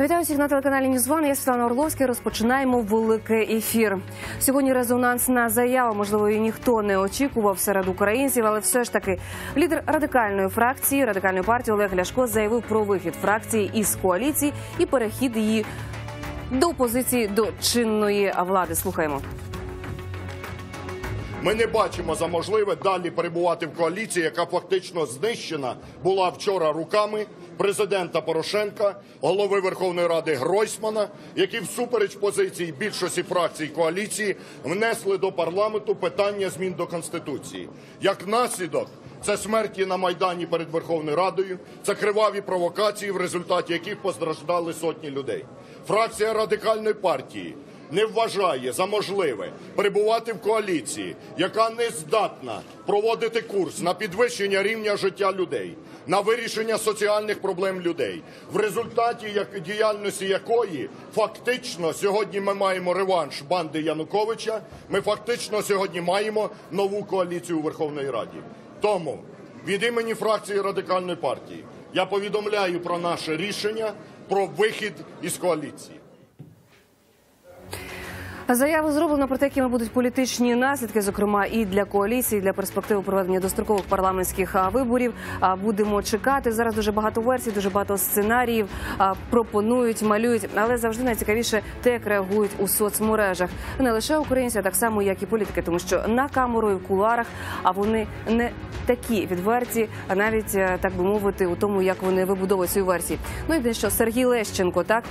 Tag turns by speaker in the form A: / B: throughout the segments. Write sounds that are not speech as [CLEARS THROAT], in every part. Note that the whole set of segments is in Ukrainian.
A: Вітаю всіх на телеканалі Ньюзван. Я Світлана Орловська. Розпочинаємо великий ефір. Сьогодні резонансна заява. Можливо, її ніхто не очікував серед українців, але все ж таки лідер радикальної фракції радикальної партії Олег Ляшко заявив про вихід фракції із коаліції і перехід її до опозиції до чинної влади. Слухаємо.
B: Ми не бачимо за можливе далі перебувати в коаліції, яка фактично знищена була вчора руками президента Порошенка, голови Верховної Ради Гройсмана, які всупереч позиції більшості фракцій коаліції внесли до парламенту питання змін до конституції. Як наслідок. Це смерті на майдані перед Верховною Радою, це криваві провокації, в результаті яких постраждали сотні людей. Фракція радикальної партії не вважає за можливе перебувати в коаліції, яка не здатна проводити курс на підвищення рівня життя людей, на вирішення соціальних проблем людей, в результаті діяльності якої фактично сьогодні ми маємо реванш банди Януковича. Ми фактично сьогодні маємо нову коаліцію у Верховній Раді. Тому від імені фракції радикальної партії я повідомляю про наше рішення про вихід із коаліції.
A: Заяву зроблено про те, якими будуть політичні наслідки, зокрема і для коаліції, і для перспективи проведення дострокових парламентських виборів. Будемо чекати. Зараз дуже багато версій, дуже багато сценаріїв пропонують, малюють, але завжди найцікавіше те, як реагують у соцмережах. Не лише українці, а так само, як і політики, тому що на камеру і в кулуарах, а вони не такі відверті, а навіть е, так би мовити, у тому, як вони вибудовують свої версії. Ну і що Сергій Лещенко, так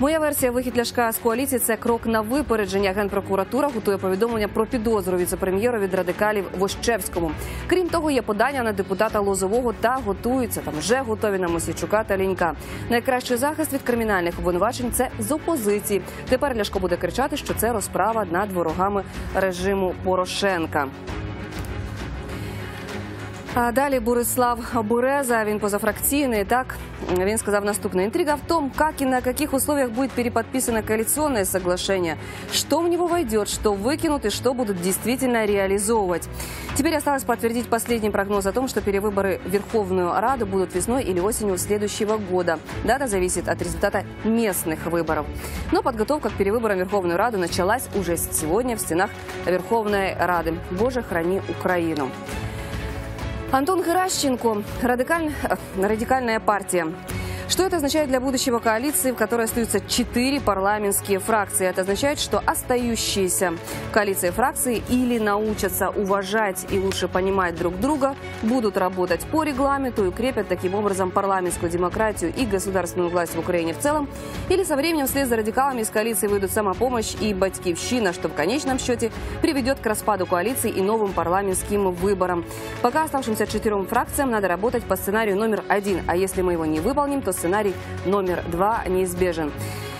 A: моя версія вихід Ляшка з коаліції це крок на випередження. Генпрокуратура готує повідомлення про підозру віцепрем'єру від радикалів Вощевському. Крім того, є подання на депутата Лозового та готуються там вже готові на Мосійчука та Лінька. Найкращий захист від кримінальних обвинувачень це з опозиції. Тепер Ляшко буде кричати, що це розправа над ворогами режиму Порошенка. А далі Борислав Буреза, він позафракційний. Так він сказав наступне: интрига в том, как и на каких условиях будет переподписано коалиционное соглашение, что в него войдет, что выкинут и что будут действительно реализовывать. Теперь осталось подтвердить последний прогноз о том, что перевыборы в Верховную Раду будут весной или осенью следующего года. Дата зависит от результата местных выборов. Но подготовка к перевыборам в Верховную Раду началась уже сегодня в стенах Верховной Рады. Боже, храни Украину. Антон Геращенко, радикаль... э, радикальная партия. Что это означает для будущего коалиции, в которой остаются четыре парламентские фракции? Это означает, что остающиеся коалиции фракции или научатся уважать и лучше понимать друг друга, будут работать по регламенту и укрепят таким образом парламентскую демократию и государственную власть в Украине в целом, или со временем вслед за радикалами из коалиции выйдут самопомощь и батькивщина, что в конечном счете приведет к распаду коалиции и новым парламентским выборам. Пока оставшимся четырем фракциям надо работать по сценарию номер один, а если мы его не выполним, то сценарий номер два неизбежен.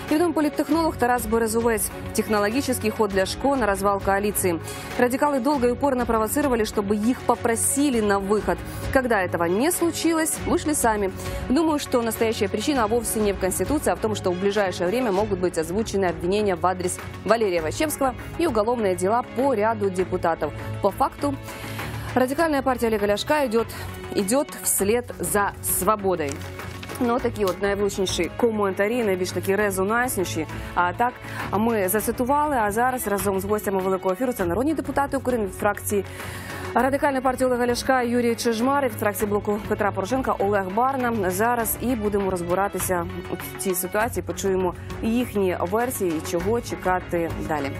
A: Ведомый политтехнолог Тарас Березовец. Технологический ход Ляшко на развал коалиции. Радикалы долго и упорно провоцировали, чтобы их попросили на выход. Когда этого не случилось, вышли сами. Думаю, что настоящая причина вовсе не в Конституции, а в том, что в ближайшее время могут быть озвучены обвинения в адрес Валерия Ващевского и уголовные дела по ряду депутатов. По факту, радикальная партия Олега Ляшка идет, идет вслед за свободой. Ну, такі от найвлучніші коментарі, найбільш такі резонансніші. А так ми зацитували. А зараз разом з гостями великого ефіру це народні депутати України від фракції радикальної партії Олега Ляшка Юрій Чижмар від фракції блоку Петра Порошенка Олег Барна. Зараз і будемо розбиратися в цій ситуації. Почуємо їхні версії, і чого чекати далі.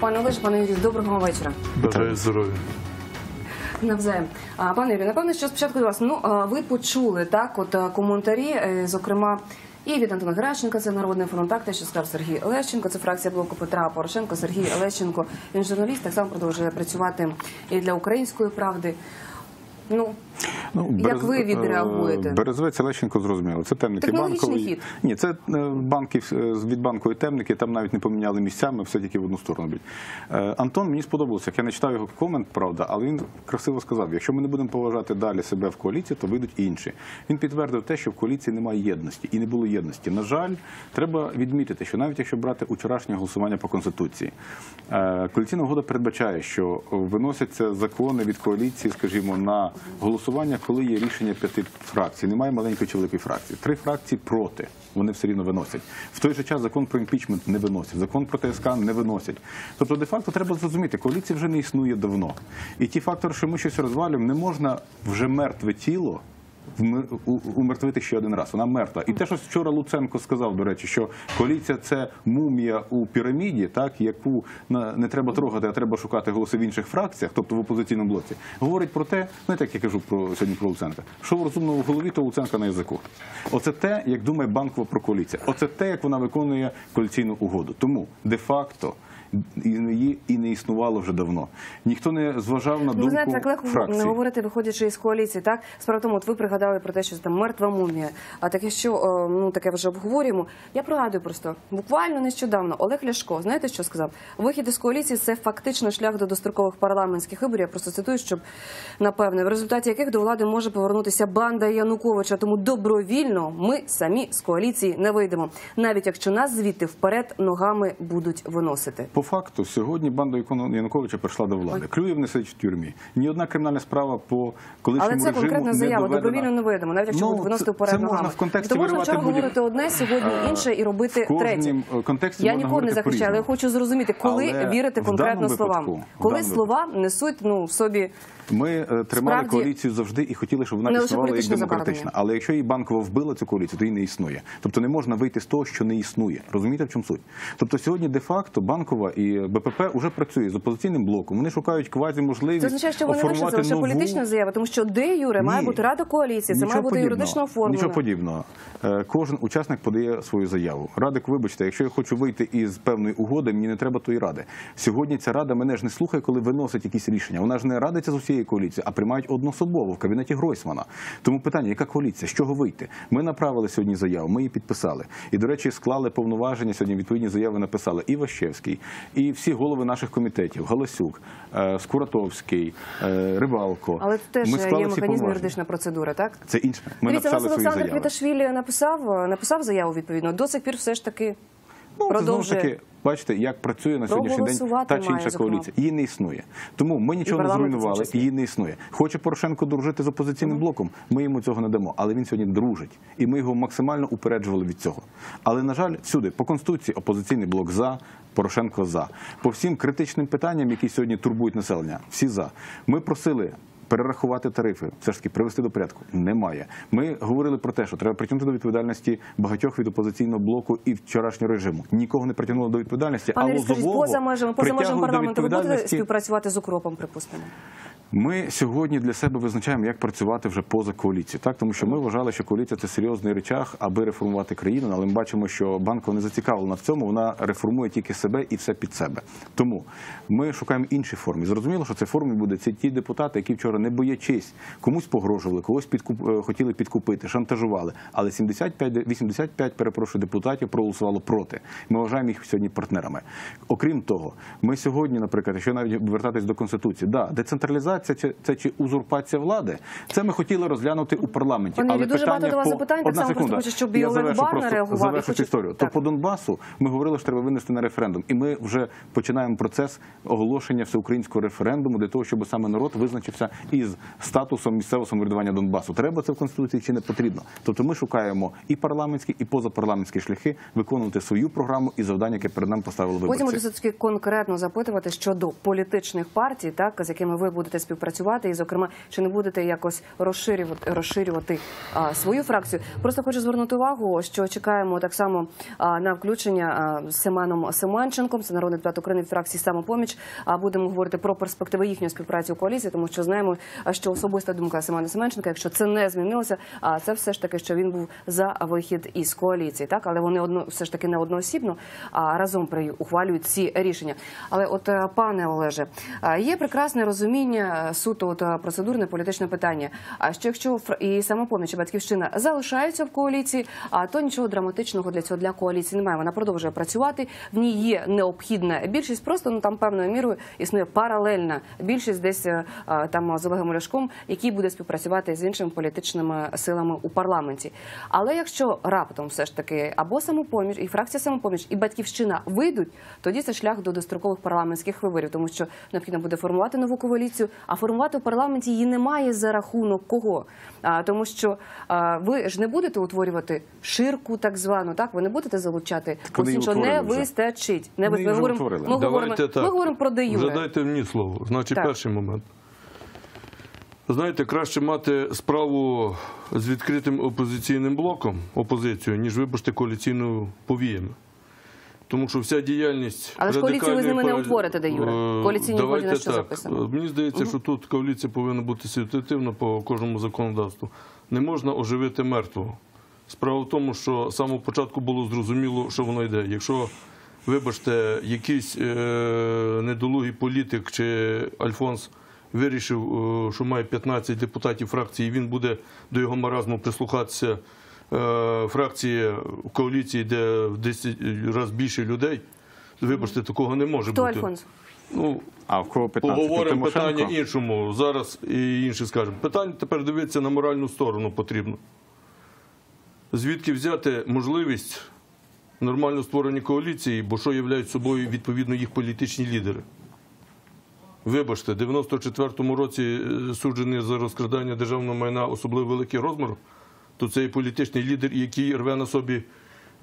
A: Пане Олеж, пане Юрію, доброго вечора.
C: Бажаю здоров'я.
A: Навзаєм. Пане Юрію, напевно, що спочатку до вас. Ну, ви почули так, от коментарі, е, зокрема, і від Антона Геращенка, це народний фронт, так, те, що сказав Сергій Лещенко, це фракція блоку Петра Порошенко, Сергій Лещенко, він журналіст, так само продовжує працювати і для української правди. Ну, Як ви відреагуєте?
D: е, Березовець Лещенко зрозуміло. Це темники банкові.
A: хід.
D: Ні, це е, банки е, від банку і темники. Там навіть не поміняли місцями, все тільки в одну сторону. б'ють. Е, Антон мені сподобалося. як Я не читав його комент, правда, але він красиво сказав: якщо ми не будемо поважати далі себе в коаліції, то вийдуть інші. Він підтвердив те, що в коаліції немає єдності і не було єдності. На жаль, треба відмітити, що навіть якщо брати вчорашнє голосування по конституції, коаліційна угода передбачає, що виносяться закони від коаліції, скажімо, на голосування коли є рішення п'яти фракцій, немає маленької чи великої фракції. Три фракції проти, вони все рівно виносять. В той же час закон про імпічмент не виносять, закон про ТСК не виносять. Тобто, де-факто треба зрозуміти, коаліція вже не існує давно. І ті фактори, що ми щось розвалюємо, не можна вже мертве тіло. Умертвити ще один раз. Вона мертва. І те, що вчора Луценко сказав, до речі, що коаліція це мумія у піраміді, так яку не треба трогати, а треба шукати голоси в інших фракціях, тобто в опозиційному блоці, говорить про те, не так я кажу про сьогодні про Луценка. Що в розумному голові, то Луценка на язику. Оце те, як думає банкова про коаліція. Оце те, як вона виконує коаліційну угоду. Тому де-факто. І її і не існувало вже давно. Ніхто не зважав на
A: Ну,
D: думку
A: ви знаєте, так легко
D: фракції.
A: не говорити, виходячи із коаліції. Так справа тому, от ви пригадали про те, що там мертва мумія. А таке, що е, ну таке вже обговорюємо. Я пригадую просто буквально нещодавно Олег Ляшко, знаєте, що сказав? Вихід із коаліції це фактично шлях до дострокових парламентських виборів. Я просто цитую, щоб напевне, в результаті яких до влади може повернутися банда Януковича. Тому добровільно ми самі з коаліції не вийдемо, навіть якщо нас звідти вперед ногами будуть виносити.
D: По факту, сьогодні банда Януковича прийшла до влади. Клюєв не сидить в тюрмі. Ні одна кримінальна справа по колишньому
A: Але це конкретна заява. Добровільно не вийдемо, навіть якщо
D: Ну,
A: будуть виносити вперед
D: це можна в контексті
A: То можна вчора говорити одне, сьогодні інше і робити третє.
D: е, контексті
A: Я ніколи не захищаю, але я хочу зрозуміти, коли
D: Але
A: вірити конкретно словам.
D: випадку-
A: Коли слова несуть ну в собі
D: Ми е, тримали
A: Справді-
D: коаліцію завжди і хотіли, щоб вона існувала як демократична. Але якщо її банкова вбила цю коаліцію, то її не існує. Тобто не можна вийти з того, що не існує. Розумієте, в чому суть? Тобто сьогодні де-факто банкова і БПП вже працює з опозиційним блоком. Вони шукають квазі можливість
A: це означає, що вони не лише
D: нову...
A: політична заява, тому що де юре має бути рада коаліції, це має бути
D: подібного.
A: юридично оформлено.
D: Нічого подібного. Е, Кожен учасник подає свою заяву. Радик, вибачте, якщо я хочу вийти із певної угоди, мені не треба тої ради. Сьогодні ця рада мене ж не слухає, коли виносить якісь рішення. Вона ж не радиться з усією коаліцією, а приймають одноособово в кабінеті Гройсмана. Тому питання, яка коаліція, з чого вийти? Ми направили сьогодні заяву, ми її підписали. І, до речі, склали повноваження. Сьогодні відповідні заяви написали і Ващевський, і всі голови наших комітетів: Галасюк, е, Скуратовський, е, Рибалко.
A: Але це теж є механізм юридична процедура, так?
D: Це інше. Ми
A: Дивіться,
D: написали свої
A: Олександр. Квіташвілі написав, написав заяву відповідно. До сих пір все ж таки
D: Ну, це знову ж таки, бачите, як працює на сьогоднішній день та чи інша коаліція. Її не існує. Тому ми нічого не зруйнували, її не існує. Хоче Порошенко дружити з опозиційним блоком. Ми йому цього не дамо. Але він сьогодні дружить, і ми його максимально упереджували від цього. Але на жаль, всюди по конституції опозиційний блок за. Порошенко за по всім критичним питанням, які сьогодні турбують населення, всі за. Ми просили перерахувати тарифи, все ж таки привести до порядку. Немає. Ми говорили про те, що треба притягнути до відповідальності багатьох від опозиційного блоку і вчорашнього режиму. Нікого не притягнуло до відповідальності,
A: Пане
D: а Лозового
A: поза межами, поза межами парламенту ви будете співпрацювати з укропом, припустимо?
D: Ми сьогодні для себе визначаємо, як працювати вже поза коаліцією. Так, тому що ми вважали, що коаліція це серйозний речах, аби реформувати країну. Але ми бачимо, що банкова не зацікавлена в цьому. Вона реформує тільки себе і все під себе. Тому ми шукаємо інші форми. Зрозуміло, що це форми буде це ті депутати, які вчора не боячись комусь погрожували, когось підкуп е, хотіли підкупити, шантажували. Але 75, де- 85, перепрошую, депутатів проголосувало проти. Ми вважаємо їх сьогодні партнерами. Окрім того, ми сьогодні, наприклад, якщо навіть вертатись до конституції, да, децентралізація це, це чи узурпація влади, це ми хотіли розглянути у парламенті.
A: Пане
D: Але
A: дуже
D: питання
A: багато до вас
D: по...
A: запитань, так само просто хочу, щоб і Олег Барна реагував,
D: завершу
A: хочу-
D: історію.
A: Так.
D: То по Донбасу ми говорили, що треба винести на референдум, і ми вже починаємо процес оголошення всеукраїнського референдуму для того, щоб саме народ визначився із статусом місцевого самоврядування Донбасу. Треба це в конституції чи не потрібно? Тобто ми шукаємо і парламентські, і позапарламентські шляхи виконувати свою програму і завдання, яке перед нами поставили виборці.
A: буду все конкретно запитувати щодо політичних партій, так з якими ви будете співпрацювати, і зокрема, чи не будете якось розширювати розширювати а, свою фракцію. Просто хочу звернути увагу, що чекаємо так само а, на включення а, з Семеном Семенченком, це народний депутат України фракції самопоміч. А будемо говорити про перспективи їхньої співпраці у коаліції, тому що знаємо, що особиста думка Семена Семенченка, якщо це не змінилося, а це все ж таки, що він був за вихід із коаліції, так але вони одно все ж таки не одноосібно, а разом при ухвалюють ці рішення. Але от е, пане Олеже, є прекрасне розуміння суто от е, процедурне політичне питання. А що якщо і самопоміч і батьківщина залишаються в коаліції, а то нічого драматичного для цього для коаліції немає. Вона продовжує працювати. В ній є необхідна більшість. Просто ну там певною мірою існує паралельна більшість десь е, е, там з Олегом Ляшком, який буде співпрацювати з іншими політичними силами у парламенті. Але якщо раптом все ж таки або самопоміч, і фракція самопоміч, і батьківщина вийдуть, тоді це шлях до дострокових парламентських виборів, тому що необхідно буде формувати нову коаліцію, А формувати в парламенті її немає за рахунок кого? А, тому що а, ви ж не будете утворювати ширку, так звану, так ви не будете залучати
D: вони її
A: що не вистачить. Не
D: Вони
A: ви- ми говоримо, ми говоримо, ми говоримо про де
C: Вже дайте мені слово. Значить,
A: Так.
C: перший момент. Знаєте, краще мати справу з відкритим опозиційним блоком, опозицією, ніж вибачте коаліційною повіями. Тому що вся діяльність.
A: Але ж коаліцію ви з ними не утворите, де юре.
C: Е,
A: Коаліційній
C: давайте
A: на що
C: так.
A: записано?
C: Мені здається, що тут коаліція повинна бути ситуативна по кожному законодавству. Не можна оживити мертвого. Справа в тому, що з самого початку було зрозуміло, що воно йде. Якщо, вибачте, якийсь е, недолугий політик чи Альфонс вирішив, е, що має 15 депутатів фракції, і він буде до його маразму прислухатися е, фракції в коаліції, де в 10 разів більше людей, вибачте, такого не може
A: Хто
C: бути.
A: Альфонс?
C: Ну,
D: А в кого 15?
C: Поговоримо питання іншому. Зараз і інше скажемо. Питання тепер дивитися на моральну сторону потрібно. Звідки взяти можливість нормально створення коаліції, бо що являють собою відповідно їх політичні лідери? Вибачте, в 94-му році е, суджений за розкрадання державного майна особливо великий розмір, то це політичний лідер, який рве на собі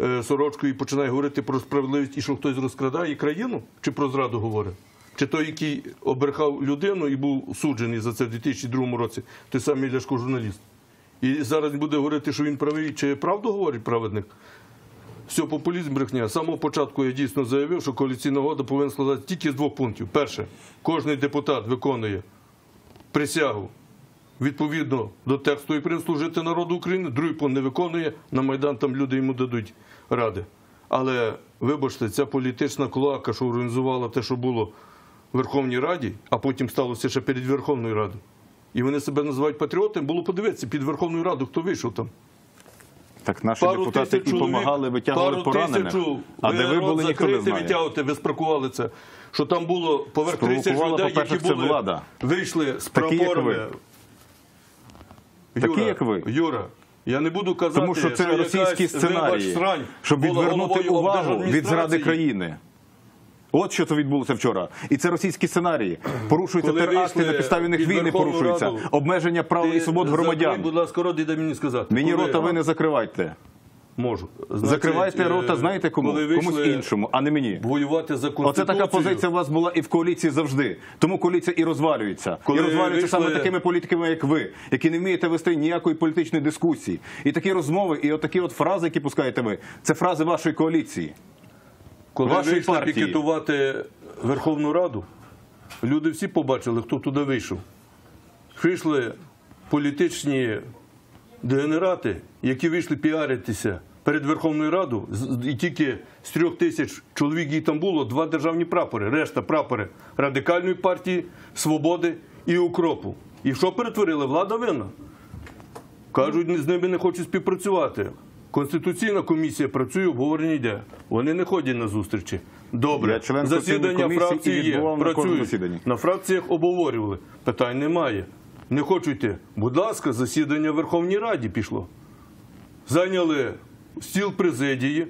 C: е, сорочку і починає говорити про справедливість і що хтось розкрадає країну, чи про зраду говорить? Чи той, який обрехав людину і був суджений за це в 2002 році, той самий Ляшко журналіст. І зараз буде говорити, що він правий, чи правду говорить праведник? Все, популізм брехня. З самого початку я дійсно заявив, що коаліційна угода повинна складатися тільки з двох пунктів. Перше, кожен депутат виконує присягу відповідно до тексту і повинен служити народу України. Другий пункт не виконує. На Майдан там люди йому дадуть ради. Але вибачте, ця політична клоака, що організувала те, що було в Верховній Раді, а потім сталося ще перед Верховною Радою. І вони себе називають патріотами, було подивитися під Верховною Радою, хто вийшов там.
D: Так наші депутати і допомагали, витягували
C: пару
D: поранених.
C: тисяч,
D: А де ви були, ніхто не знає.
C: ви спракували це. Що там було поверх 30 людей, які були,
D: влада.
C: вийшли з
D: Такі,
C: прапорами.
D: Ви. Такі, як ви.
C: Юра, я не буду казати,
D: Тому що це
C: що
D: російські сценарії,
C: срань
D: щоб відвернути увагу від зради країни. От що це відбулося вчора. І це російські сценарії. Порушуються теракти, на підставі них війни порушуються.
C: Раду,
D: Обмеження прав і свобод
C: громадян.
D: громадян.
C: будь ласка, роди дай мені сказати.
D: Мені
C: Коли-
D: рота ви не закривайте.
C: Можу. Значить,
D: Закривайте
C: е,
D: рота, знаєте кому?
C: коли
D: Комусь іншому, а не мені.
C: Воювати за Конституцію.
D: Оце така позиція у вас була і в коаліції завжди. Тому коаліція і розвалюється.
C: Коли
D: і розвалюється
C: вийшли-
D: саме такими політиками, як ви, які не вмієте вести ніякої політичної дискусії. І такі розмови, і отакі от фрази, які пускаєте ви, це фрази вашої коаліції.
C: Коли
D: вашої
C: вийшли
D: партії.
C: пікетувати Верховну Раду, люди всі побачили, хто туди вийшов. Вийшли політичні дегенерати, які вийшли піаритися перед Верховною Радою, і тільки з трьох тисяч чоловік, які там було, два державні прапори, решта прапори Радикальної партії, Свободи і Укропу. І що перетворили? Влада винна. Кажуть, з ними не хочуть співпрацювати. Конституційна комісія працює, обговорення йде. Вони не ходять на зустрічі. Добре, засідання фракції є,
D: відбував на
C: працюють. На фракціях обговорювали. Питань немає. Не хочу йти. Будь ласка, засідання в Верховній Раді пішло. Зайняли стіл президії,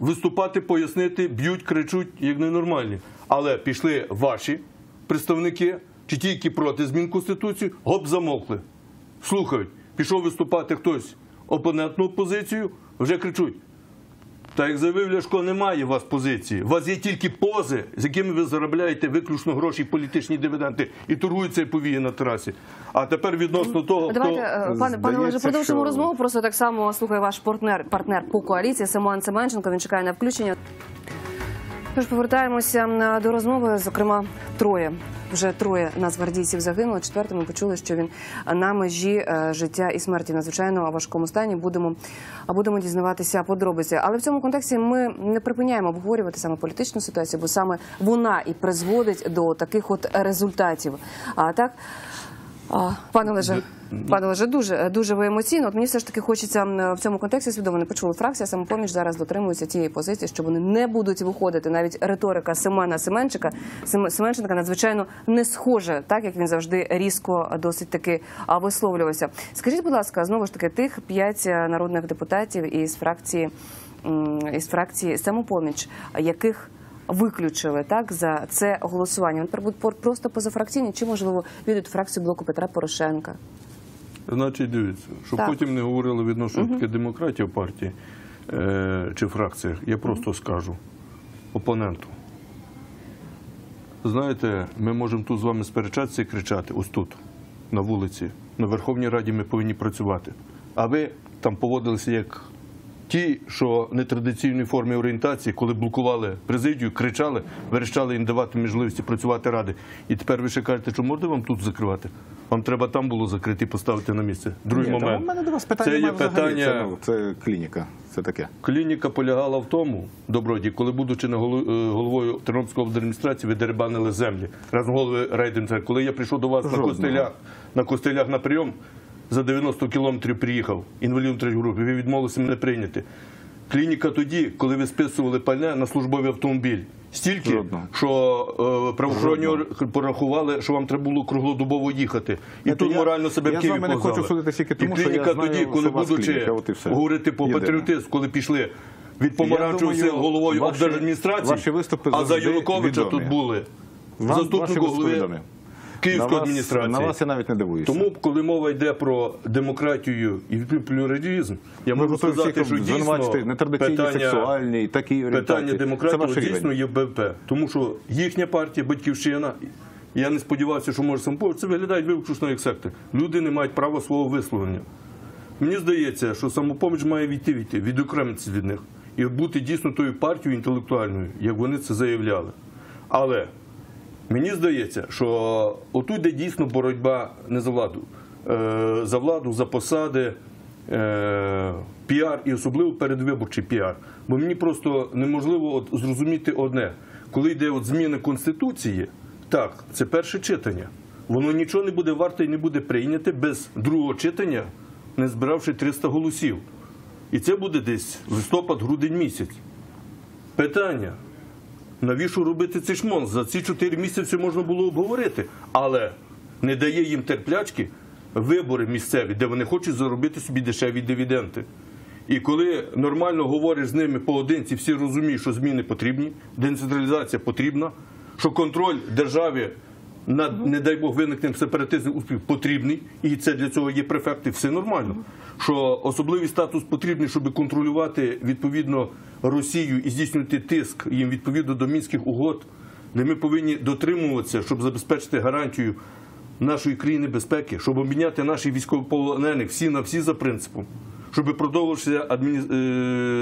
C: виступати, пояснити, б'ють, кричуть, як ненормальні. Але пішли ваші представники, чи ті, які проти змін Конституції, гоп замовкли. Слухають, пішов виступати хтось опонентну позицію, вже кричуть. Та як заявив Ляшко, немає у вас позиції. У вас є тільки пози, з якими ви заробляєте виключно гроші, і політичні дивіденди і торгуються повії на трасі. А тепер відносно того,
A: Давайте,
C: хто...
A: е, пане, пане Олеже, продовжимо
D: що-
A: розмову. Просто так само слухає ваш партнер, партнер по коаліції Симон Семенченко. Він чекає на включення. Тож повертаємося е, до розмови. Зокрема, троє вже троє нацгвардійців загинуло. Четвертим ми почули, що він на межі е, життя і смерті надзвичайно важкому стані. Будемо будемо дізнаватися подробиці. Але в цьому контексті ми не припиняємо обговорювати саме політичну ситуацію, бо саме вона і призводить до таких от результатів. А так. Пане Олеже, пане Олеже, дуже дуже ви емоційно. От мені все ж таки хочеться в цьому контексті свідомо не почули фракція самопоміч зараз дотримується тієї позиції, що вони не будуть виходити. Навіть риторика Семена Семенчика Сем- Семенченка надзвичайно не схожа, так як він завжди різко досить таки висловлювався. Скажіть, будь ласка, знову ж таки, тих п'ять е, народних депутатів із фракції із фракції самопоміч, яких виключили так за це голосування. Вони тепер будуть просто позафракційні чи можливо відуть фракцію блоку Петра Порошенка.
C: Значить, дивіться, щоб
A: Так.
C: потім не говорили відносно таки демократії в партії е, чи фракціях, я просто скажу опоненту. Знаєте, ми можемо тут з вами сперечатися і кричати, ось тут, на вулиці, на Верховній Раді ми повинні працювати. А ви там поводилися як ті, що нетрадиційної форми орієнтації, коли блокували президію, кричали, верещали їм давати можливості працювати ради. І тепер ви ще кажете, що можна вам тут закривати? Вам треба там було закрити і поставити на місце. Другий
D: Ні, та
C: момент.
D: У мене до вас питання
C: Це є
D: немає взагалі.
C: питання.
D: Це, ну, це клініка, це таке.
C: Клініка полягала в тому, добродій, коли будучи на голо- е, головою Тернопільської адміністрації, ви дерибанили землі. Разом голови райдинця. Коли я прийшов до вас на
D: Жодного.
C: костелях, на костелях на прийом, за 90 кілометрів приїхав, інвалідом третьої групи, ви відмовилися мене прийняти. Клініка тоді, коли ви списували пальне на службовий автомобіль. Стільки,
D: Жодного.
C: що е, правоохоронні порахували, що вам треба було круглодобово їхати. І
D: Знаєте,
C: тут
D: я-
C: морально себе
D: я
C: в Києві
D: не хочу судити тільки тому,
C: І
D: що я
C: клініка
D: знаю,
C: тоді, коли будучи
D: клініка,
C: говорити по патріотизму, коли пішли від помаранчевого сил головою
D: ваші-
C: облдержадміністрації,
D: ваші
C: а за Януковича
D: відомі.
C: тут були
D: Вам виступи
C: голови Київської
D: на вас,
C: адміністрації.
D: На вас я навіть не дивуюся.
C: Тому, коли мова йде про демократію і плюралізм, я можу сказати, що дійсно
D: нетрадиційні,
C: питання,
D: сексуальні, такі
C: питання демократії дійсно є БП. Тому що їхня партія, батьківщина, я не сподівався, що може самопоміч, це виглядає виключно як секти. Люди не мають права свого висловлення. Мені здається, що самопоміч має війти, війти, відокремитися від них і бути дійсно тою партією інтелектуальною, як вони це заявляли. Але мені здається, що отут йде дійсно боротьба не за владу, е, за владу, за посади, е, піар і особливо передвиборчий піар. Бо мені просто неможливо от зрозуміти одне, коли йде от зміна конституції, так, це перше читання. Воно нічого не буде варте і не буде прийняте без другого читання, не збиравши 300 голосів. І це буде десь листопад-грудень місяць. Питання. Навіщо робити цей шмон? За ці чотири місяці можна було обговорити, але не дає їм терплячки вибори місцеві, де вони хочуть заробити собі дешеві дивіденди. І коли нормально говориш з ними поодинці, всі розуміють, що зміни потрібні, децентралізація потрібна, що контроль державі над, не дай Бог, виникненням сепаратизму успіх потрібний, і це для цього є префекти, все нормально. Що особливий статус потрібний, щоб контролювати відповідно Росію і здійснювати тиск їм відповідно до мінських угод, де ми повинні дотримуватися, щоб забезпечити гарантію нашої країни безпеки, щоб обміняти наших військовополонених всі на всі за принципом. Щоб продовжувалися адміні...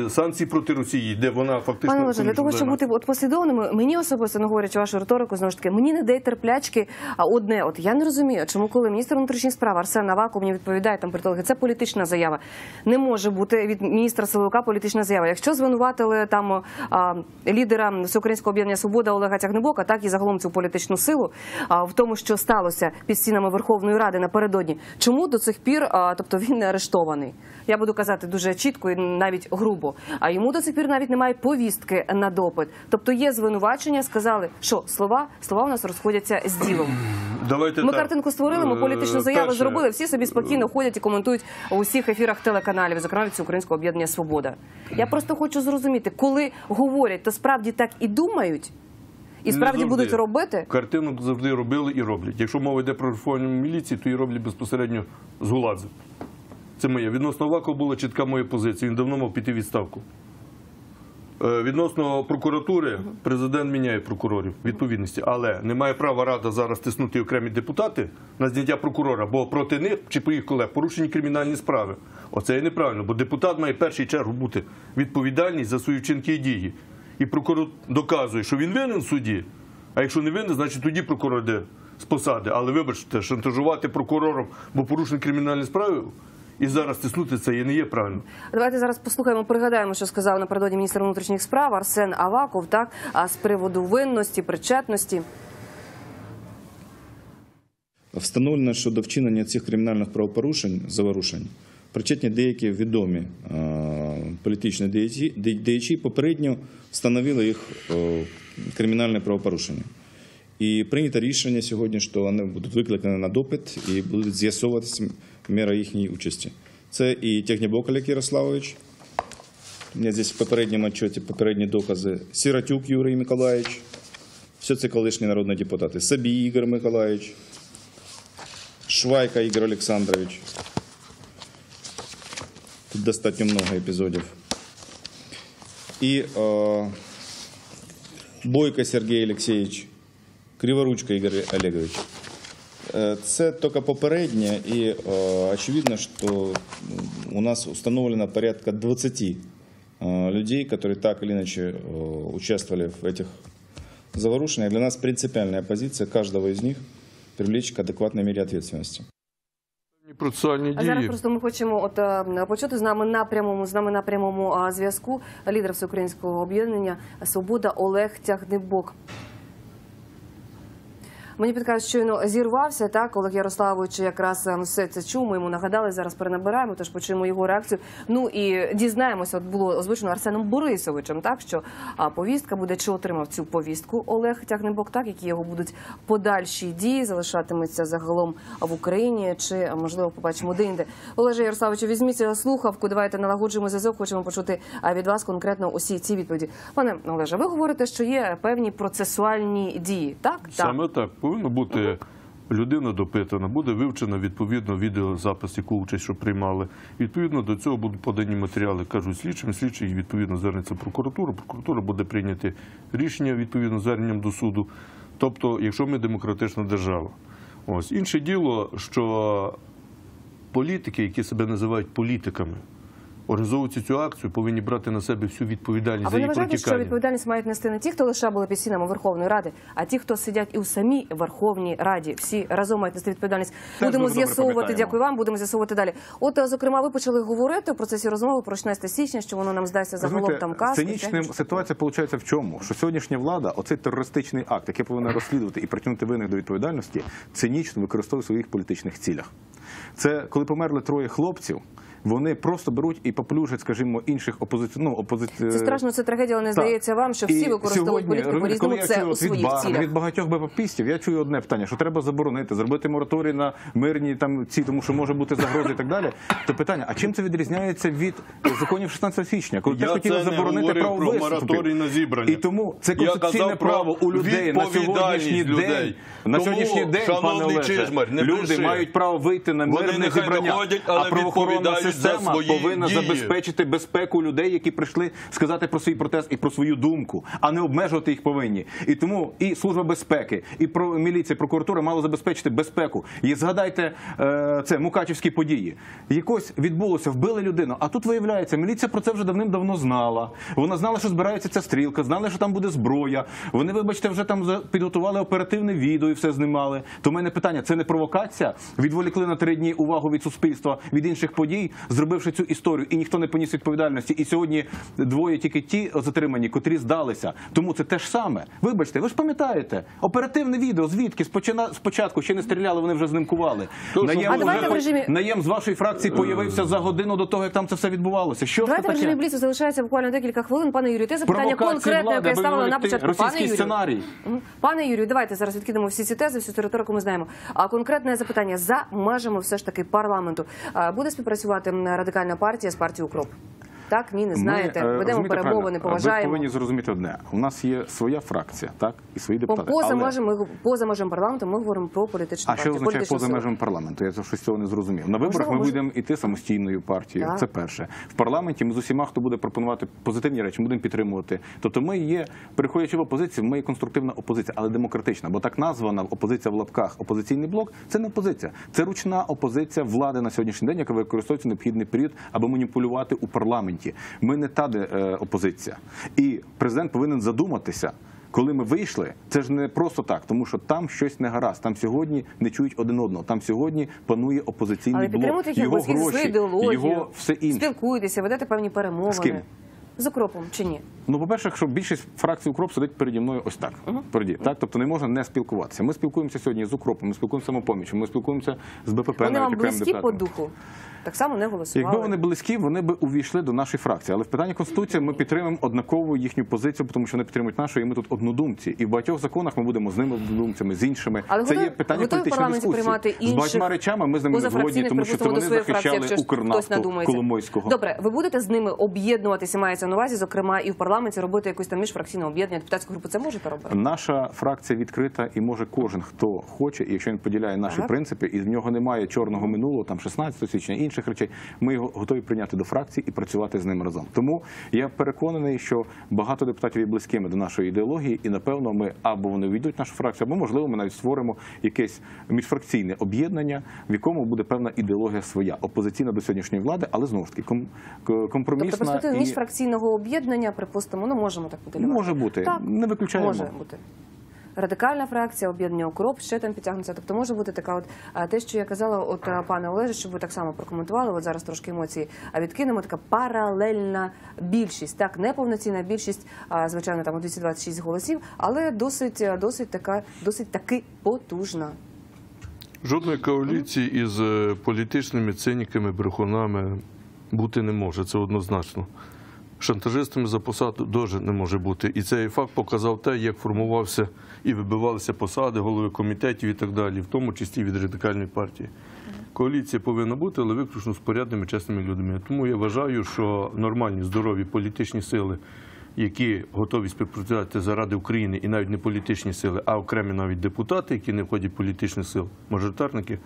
C: е, санкції проти Росії, де вона фактично
A: Пане Олеже, для того, щоб бути от послідовними, мені особисто не говорячи вашу риторику, знову ж таки, мені не дає терплячки. А одне, от я не розумію, чому коли міністр внутрішніх справ Арсен Аваков мені відповідає там політологи, це політична заява. Не може бути від міністра Силовика політична заява. Якщо звинуватили там а, лідера Всеукраїнського об'єднання Свобода Олега Тягнебока, так і загалом цю політичну силу а, в тому, що сталося під стінами Верховної Ради напередодні, чому до цих пір, а, тобто він не арештований? Я буду казати дуже чітко і навіть грубо. А йому до цих пір навіть немає повістки на допит. Тобто є звинувачення, сказали, що слова слова у нас розходяться з ділом. [CLEARS THROAT]
C: Давайте
A: Ми
C: так.
A: картинку створили, ми
C: Е,
A: політичну заяву
C: перше,
A: зробили. Всі собі спокійно ходять і коментують у усіх ефірах телеканалів, зокрема від Українського об'єднання Свобода. Я просто хочу зрозуміти, коли говорять, то справді так і думають, і справді
C: завжди.
A: будуть робити.
C: Картину завжди робили і роблять. Якщо мова йде про реформу міліції, то її роблять безпосередньо з Гуладзе. Це моє. Відносно Авакова була чітка моя позиція. Він давно мав піти відставку. Е, Відносно прокуратури, президент міняє прокурорів відповідності, але не має права рада зараз тиснути окремі депутати на зняття прокурора, бо проти них чи по їх колег порушені кримінальні справи. Оце є неправильно, бо депутат має в першу чергу бути відповідальний за свої вчинки і дії. І прокурор доказує, що він винен в суді. А якщо не винен, значить тоді прокурор йде з посади. Але вибачте, шантажувати прокурором, бо порушені кримінальні справи, і зараз тиснути це і не є правильно.
A: Давайте зараз послухаємо, пригадаємо, що сказав напередодні міністр внутрішніх справ Арсен Аваков, так а з приводу винності, причетності.
E: Встановлено, що до вчинення цих кримінальних правопорушень, заворушень, причетні деякі відомі е, політичні діячі, ді- попередньо встановили їх е, кримінальне правопорушення. І прийнято рішення сьогодні, що вони будуть викликані на допит і будуть з'ясовуватися міра їхньої участі. Це і Технібок Олег Ярославович, У меня здесь в попередньому отчете попередні докази. Сиротюк Юрій Миколаївич. Все це колишні народні депутати. Сабій Ігор Миколаївич. Швайка Ігор Олександрович. Тут достатньо много епізодів. І е, Бойко Сергій Олексійович. Криворучка Ігор Олегович. Е, Це тільки попереднє, і е, очевидно, що у нас установлено порядка 20 е, людей, які так или иначе участвовали в этих заворушениях. Для нас принципиальная позиция каждого из них привлечь к адекватной мере ответственности.
C: Процесуальні
A: А зараз просто ми хочемо от почути з нами на прямому з нами на прямому зв'язку лідер всеукраїнського об'єднання Свобода Олег Тягнебок. Мені підкажуть, щойно зірвався так. Олег Ярославович якраз е, все це чув. Ми йому нагадали. Зараз перенабираємо, тож почуємо його реакцію. Ну і дізнаємося. От було озвучено Арсеном Борисовичем, так що повістка буде чи отримав цю повістку Олег Тягнебок, так які його будуть подальші дії, залишатиметься загалом в Україні, чи можливо побачимо де-інде. Олеже Ярославовичу, візьміть слухавку. Давайте налагоджуємо зв'язок. Хочемо почути від вас конкретно усі ці відповіді. Пане Олеже, ви говорите, що є певні процесуальні дії, так?
C: Саме так повинно бути. Людина допитана, буде вивчена відповідно відеозапис, яку участь, що приймали. Відповідно до цього будуть подані матеріали, кажуть слідчим, слідчий відповідно звернеться в прокуратуру. Прокуратура буде прийняти рішення відповідно зверненням до суду. Тобто, якщо ми демократична держава, ось інше діло, що політики, які себе називають політиками, організовуючи цю акцію, повинні брати на себе всю відповідальність
A: А
C: за
A: ви не
C: її
A: вважаєте, що відповідальність мають нести не ті, хто лише були під стінами Верховної Ради, а ті, хто сидять і у самій Верховній Раді. Всі разом мають нести відповідальність.
D: Теж
A: будемо з'ясовувати. Дякую вам. Будемо з'ясовувати далі. От е, зокрема, ви почали говорити у процесі розмови про 16 січня, що воно нам здасться загалом там казки.
D: цинічним ситуація виходить в чому? Що сьогоднішня влада, оцей терористичний акт, який повинна розслідувати і притягнути винних до відповідальності, цинічно використовує в своїх політичних цілях. Це коли померли троє хлопців. Вони просто беруть і поплюжать, скажімо, інших опозиці... ну, опозиці...
A: Це страшно, це трагедія, але не
D: Так.
A: здається вам, що
D: І
A: всі використовують політику по-різному.
D: коли я
A: Це у
D: от від,
A: своїх
D: ба-
A: цілях.
D: від багатьох БППістів, я чую одне питання, що треба заборонити, зробити мораторій на мирні там ці, тому що може бути загрози і так далі. То питання, а чим це відрізняється від законів 16 січня, коли
C: Я
D: теж хотіли заборонити право
C: про мораторій на зібрання.
D: І тому це конституційне право у людей на сьогоднішній день. На
C: Тому,
D: сьогоднішній день, пане Олеже,
C: не
D: люди мають право вийти на мирне зібрання, а правоохоронна
C: відповідають за
D: повинна
C: дії.
D: забезпечити безпеку людей, які прийшли сказати про свій протест і про свою думку, а не обмежувати їх повинні. І тому і служба безпеки, і про міліція, прокуратура мало забезпечити безпеку. І згадайте е, це мукачівські події. Якось відбулося, вбили людину. А тут виявляється, міліція про це вже давним-давно знала. Вона знала, що збирається ця стрілка, знали, що там буде зброя. Вони, вибачте, вже там підготували оперативне відео і все знімали. То в мене питання: це не провокація? Відволікли на три дні увагу від суспільства від інших подій, зробивши цю історію, і ніхто не поніс відповідальності. І сьогодні двоє тільки ті затримані, котрі здалися. Тому це те ж саме. Вибачте, ви ж пам'ятаєте, оперативне відео, звідки Спочина- спочатку ще не стріляли, вони вже знимкували. Наєм,
A: А давайте в режимі-
D: наєм з вашої фракції появився за годину до того, як там це все відбувалося. Що
A: Давайте в режимі бліцу залишається буквально декілька хвилин. Пане Юрію, те запитання конкретне, яке ставила на початку.
D: російський
A: Пане Юрію. Пане Юрію, давайте зараз відкинемо всі ці тези, всю цю риторику ми знаємо. А конкретне запитання за межами все ж таки парламенту. Буде співпрацювати радикальна партія з партії Укроп? Так, ні, не знаєте.
D: Ми, е,
A: Ведемо перемовини, поважаємо.
D: Ви повинні зрозуміти одне. У нас є своя фракція, так, і свої депутати.
A: Поза
D: Але-
A: межами поза межами парламенту ми говоримо про політичну
D: А що означає поза
A: силу.
D: межами парламенту? Я щось цього не зрозумів. На виборах
A: Можливо,
D: ми
A: може-
D: будемо йти самостійною партією.
A: Так.
D: Це перше. В парламенті ми з усіма, хто буде пропонувати позитивні речі, ми будемо підтримувати. Тобто ми є, переходячи в опозицію, ми є конструктивна опозиція, але демократична. Бо так названа опозиція в лапках опозиційний блок це не опозиція. Це ручна опозиція влади на сьогоднішній день, яка використовується необхідний період, аби маніпулювати у парламенті. Ми не та де, е, опозиція. І президент повинен задуматися. Коли ми вийшли, це ж не просто так, тому що там щось не гаразд. Там сьогодні не чують один одного. Там сьогодні панує опозиційний
A: Але
D: блок. його гроші, його все інше.
A: спілкуєтеся, ведете певні перемовини.
D: З ким?
A: З укропом чи ні?
D: Ну, по-перше, якщо більшість фракцій укроп сидить переді мною ось так. Переді, так? Тобто не можна не спілкуватися. Ми спілкуємося сьогодні з укропом, ми спілкуємося з самопоміччю, ми спілкуємося з БПП.
A: Вони вам близькі по духу. Так само не голосували.
D: Якби вони близькі, вони б увійшли до нашої фракції. Але в питанні конституції ми підтримуємо однаково їхню позицію, тому що вони підтримують нашу, і ми тут однодумці. І в багатьох законах ми будемо з ними однодумцями, з іншими.
A: Але
D: це
A: готові-
D: є питання політичної дискусії. з багатьма речами ми з ними не згодні, тому що це вони захищали Укрнафту. Коломойського.
A: Добре, ви будете з ними об'єднуватися, мається на увазі, зокрема, і в парламенті робити якусь там міжфракційне об'єднання, депутатську групу. Це можете робити?
D: Наша фракція відкрита і може кожен, хто хоче, і якщо він поділяє наші принципи, і в нього немає чорного минулого, там 16 січня, інших речей, ми його готові прийняти до фракції і працювати з ним разом. Тому я переконаний, що багато депутатів є близькими до нашої ідеології, і напевно ми або вони війдуть нашу фракцію, або можливо ми навіть створимо якесь міжфракційне об'єднання, в якому буде певна ідеологія своя, опозиційна до сьогоднішньої влади, але знову ж таки компромісна
A: Тобто міжфракційного об'єднання, припустимо, ну можемо так поділити.
D: Може бути.
A: Так,
D: Не виключаємо.
A: Може бути. Радикальна фракція, об'єднання укроп, ще там підтягнуться. Тобто може бути така, от те, що я казала, от пане Олеже, щоб ви так само прокоментували. От зараз трошки емоції а, відкинемо. Така паралельна більшість, так неповноцінна більшість, а, звичайно, там у 226 голосів, але досить, досить така, досить таки потужна.
C: Жодної коаліції із е, політичними циніками, брехунами бути не може, це однозначно. Шантажистами за посаду теж не може бути. І цей факт показав те, як формувався і вибивалися посади голови комітетів і так далі, в тому числі від радикальної партії. Коаліція повинна бути, але виключно з порядними, чесними людьми. Тому я вважаю, що нормальні, здорові політичні сили, які готові співпрацювати заради України, і навіть не політичні сили, а окремі навіть депутати, які не входять в політичних сил, мажоритарники,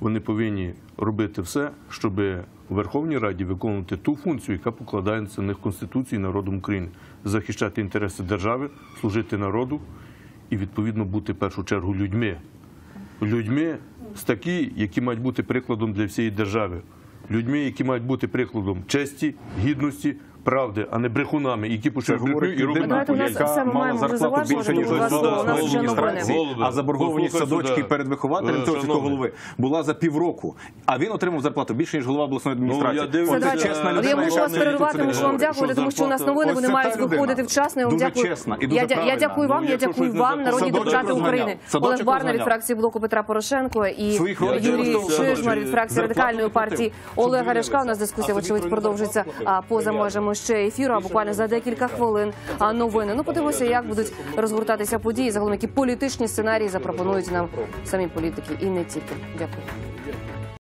C: вони повинні робити все, щоб у Верховній Раді виконувати ту функцію, яка покладається на них Конституцією і народом України, захищати інтереси держави, служити народу і відповідно бути в першу чергу людьми. Людьми з такі, які мають бути прикладом для всієї держави. Людьми, які мають бути прикладом честі, гідності, правди, а не брехунами, які
D: Це
C: почнуть брехню і роблять
A: все, ми
D: яка мала зарплату більше, ніж голова
A: у нас ще
D: адміністрації, а заборгованість садочки перед вихователем цього сільського голови була за півроку, а він отримав зарплату більше, ніж голова обласної адміністрації.
C: Ну,
D: Оце
A: Давайте.
D: чесна людина,
A: я мушу вас перервати,
D: це
A: мушу вам дякувати, тому що у нас новини вони мають виходити вчасно. Я
D: Дуже
A: дякую.
D: чесна і дуже
A: я, я дякую вам,
C: Ну,
A: я дякую вам, народні депутати України. Олег Барна від фракції блоку Петра Порошенко і Юрій. Чижмар від фракції радикальної партії Олега. Ряшка. У нас дискусія, вочевидь, продовжиться поза межами ще ефіру, а буквально за декілька хвилин новини. Ну, подивимося, як будуть розгортатися події, загалом які політичні сценарії запропонують нам самі політики і не тільки. Дякую.